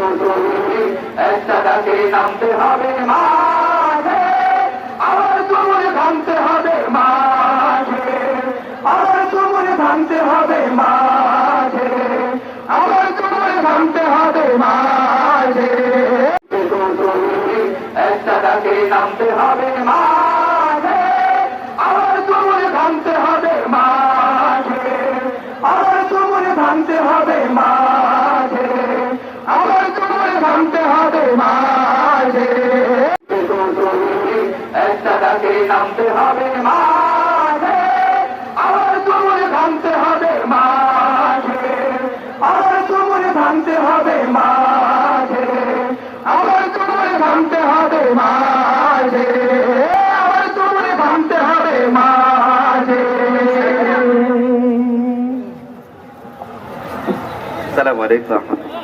মাঝে একটা ডাকে হবে মাঝে। আবার তুমুল ভাঙতে হবে মাঝে আবার তুমুল ভাঙতে হবে মাঝে। একটা ডাকে নামতে হবে মাঝে আবার তুমুল ভাঙতে হবে মাঝে আবার তুমুল ভাঙতে হবে মাঝে আবার তুমুল ভাঙতে হবে মাঝে আবার তুমুল ভাঙতে হবে মাঝে রহমতুল্লাহ